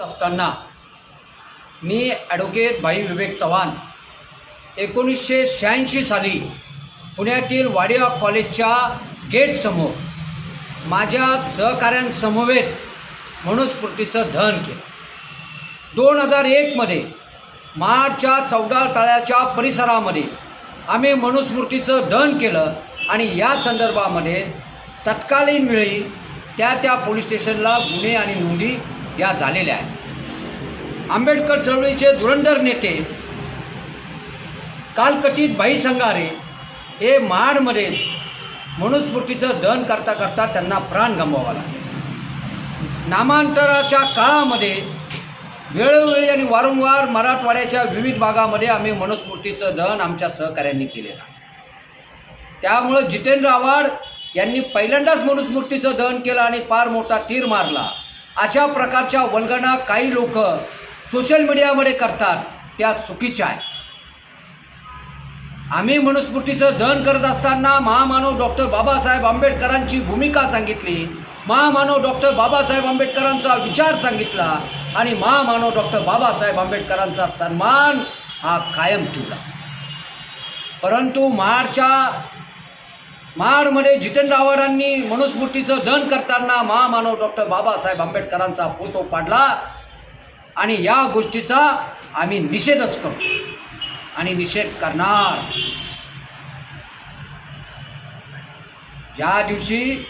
असताना मी ॲडव्होकेट भाई विवेक चव्हाण एकोणीसशे शहाऐंशी साली पुण्यातील वाडिया कॉलेजच्या गेटसमोर माझ्या सहकाऱ्यांसमवेत मनुस्फूर्तीचं दहन केलं. दोन हजार एकमध्ये मार्चच्या चौदा तळ्याच्या परिसरामध्ये आम्ही मनुस्मृतीचं दहन केलं आणि या संदर्भामध्ये तत्कालीन वेळी त्या त्या पोलीस स्टेशनला गुन्हे आणि नोंदी या झालेल्या आहेत. आंबेडकर चळवळीचे धुरंधर नेते कालकटीत भाई संगारे हे महाडमध्येच मनुस्फूर्तीचं दहन करता करता त्यांना प्राण गमवावा लागले. नामांतराच्या काळामध्ये वेळोवेळी आणि वारंवार मराठवाड्याच्या विविध भागामध्ये आम्ही मनुस्फूर्तीचं दहन आमच्या सहकाऱ्यांनी केलेलं आहे. त्यामुळं जितेंद्र आव्हाड यांनी पहिल्यांदाच मनुस्मृतीचं दहन केलं आणि फार मोठा तीर मारला. अशा प्रकारच्या वल्गना काही लोक सोशल मीडियामध्ये करतात. त्या चुकीच्या आहे. आम्ही मनुस्मृतीचं दहन करत असताना महामानव डॉक्टर बाबासाहेब आंबेडकरांची भूमिका सांगितली. महामानव डॉक्टर बाबासाहेब आंबेडकरांचा विचार सांगितला आणि महामानव डॉक्टर बाबासाहेब आंबेडकरांचा सन्मान हा कायम ठेवला. परंतु महाडच्या महाडमध्ये जितेंद्र मनुस्मृतीचं दहन करताना महामानव डॉक्टर बाबासाहेब आंबेडकरांचा फोटो पाडला. आणि या गोष्टीचा आम्ही निषेधच करतो. आणि निषेध करणार. या दिवशी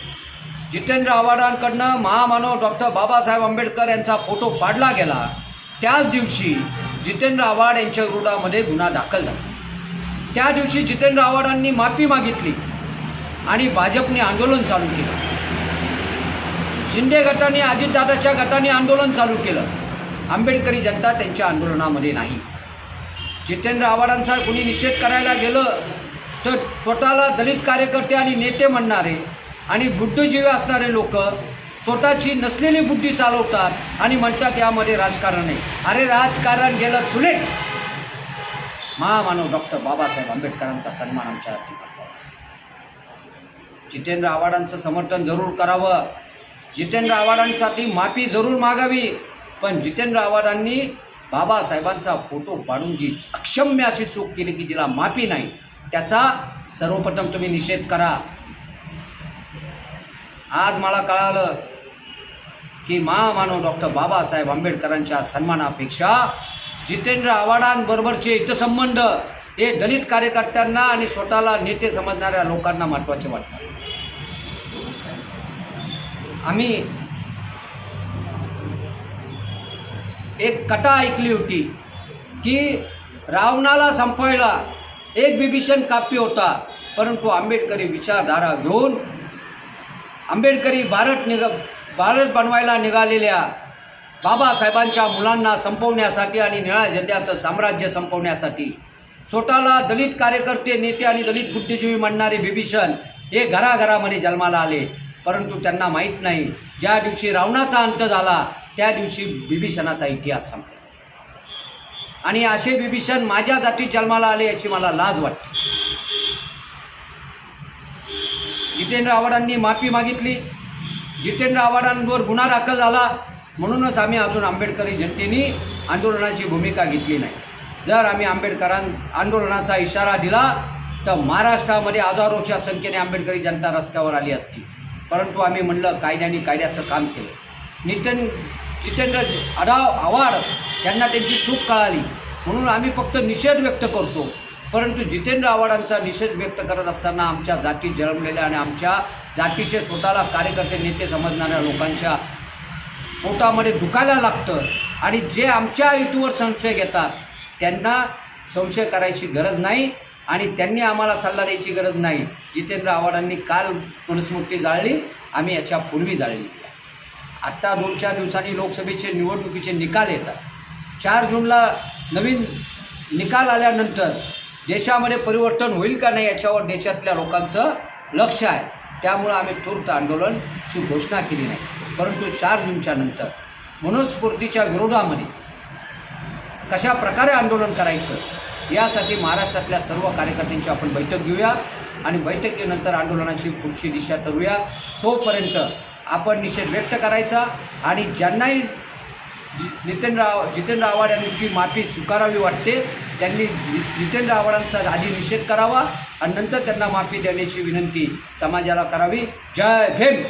जितेंद्र आव्हाडांकडनं महामानव डॉक्टर बाबासाहेब आंबेडकर यांचा फोटो पाडला गेला त्याच दिवशी जितेंद्र आव्हाड यांच्या विरोधामध्ये गुन्हा दाखल झाला. त्या दिवशी जितेंद्र आव्हाडांनी माफी मागितली. आणि भाजपने आंदोलन चालू केलं. शिंदे गटाने अजितदादाच्या गटाने आंदोलन चालू केलं. आंबेडकरी जनता त्यांच्या आंदोलनामध्ये नाही. जितेंद्र आव्हाडांचा कुणी निषेध करायला गेलं तर स्वतःला दलित कार्यकर्ते आणि नेते म्हणणारे आणि बुद्धिजीवी असणारे लोक स्वतःची नसलेली बुद्धी चालवतात आणि म्हणतात यामध्ये राजकारण आहे अरे राजकारण गेलं चुलेट. महामानव डॉक्टर बाबासाहेब आंबेडकरांचा सन्मान आमच्या जितेंद्र आव्हाडांचं समर्थन जरूर करावं. जितेंद्र आव्हाडांसाठी माफी जरूर मागावी. पण जितेंद्र आव्हाडांनी बाबासाहेबांचा फोटो पाडून जी अक्षम्य अशी चूक केली की जिला माफी नाही त्याचा सर्वप्रथम तुम्ही निषेध करा. आज मला कळालं की महामानव डॉक्टर बाबासाहेब आंबेडकरांच्या सन्मानापेक्षा जितेंद्र आव्हाडांबरोबरचे हितसंबंध हे दलित कार्यकर्त्यांना आणि स्वतःला नेते समजणाऱ्या लोकांना महत्त्वाचे वाटतात. आम्ही एक कथा ऐकली होती की रावणाला संपवायला एक बिभीषण काप्य होता परंतु आंबेडकरी विचारधारा घेऊन आंबेडकरी भारत निघ भारत बनवायला निघालेल्या बाबासाहेबांच्या मुलांना संपवण्यासाठी आणि निळा झेंड्याचं साम्राज्य संपवण्यासाठी स्वतःला दलित कार्यकर्ते नेते आणि दलित बुद्धिजीवी म्हणणारे बिभीषण हे घराघरामध्ये जन्माला आले. परंतु त्यांना माहीत नाही ज्या दिवशी रावणाचा अंत झाला त्या दिवशी बिभीषणाचा इतिहास संपला. आणि असे बिभीषण माझ्या जातीत जन्माला आले याची मला लाज वाटते. जितेंद्र आव्हाडांनी माफी मागितली. जितेंद्र आव्हाडांवर गुन्हा दाखल झाला. म्हणूनच आम्ही अजून आंबेडकरी जनतेने आंदोलनाची भूमिका घेतली नाही. जर आम्ही आंबेडकरां आंदोलनाचा इशारा दिला तर महाराष्ट्रामध्ये हजारोच्या संख्येने आंबेडकरी जनता रस्त्यावर आली असती. परंतु आम्ही म्हणलं कायद्याने कायद्याचं काम केलं. नितीन जितेंद्र आढाव आव्हाड यांना त्यांची चूक कळाली. म्हणून आम्ही फक्त निषेध व्यक्त करतो. परंतु जितेंद्र आव्हाडांचा निषेध व्यक्त करत असताना आमच्या जाती जन्मलेल्या आणि आमच्या जातीचे स्वतःला कार्यकर्ते नेते समजणाऱ्या लोकांच्या पोटामध्ये दुखायला लागतं. आणि जे आमच्या युट्यूवर संशय घेतात त्यांना संशय करायची गरज नाही आणि त्यांनी आम्हाला सल्ला द्यायची गरज नाही. जितेंद्र आव्हाडांनी काल मनुस्मृती जाळली आम्ही याच्या पूर्वी जाळली. आत्ता दोन चार दिवसांनी लोकसभेचे निवडणुकीचे निकाल येतात. चार जूनला नवीन निकाल आल्यानंतर देशामध्ये परिवर्तन होईल का नाही याच्यावर देशातल्या लोकांचं लक्ष आहे. त्यामुळं आम्ही तूर्त आंदोलनची घोषणा केली नाही. परंतु चार जूनच्या नंतर मनुस्फूर्तीच्या विरोधामध्ये कशा प्रकारे आंदोलन करायचं यासाठी महाराष्ट्रातल्या सर्व कार्यकर्त्यांची आपण बैठक घेऊया आणि बैठकीनंतर आंदोलनाची पुढची दिशा ठरूया तोपर्यंत आपण निषेध व्यक्त करायचा आणि ज्यांनाही नितेंद्र जितेंद्र आव जितेंद्र आव्हाड यांची माफी स्वीकारावी वाटते त्यांनी जितेंद्र आव्हाडांचा आधी निषेध करावा आणि नंतर त्यांना माफी देण्याची विनंती समाजाला करावी. जय भीम!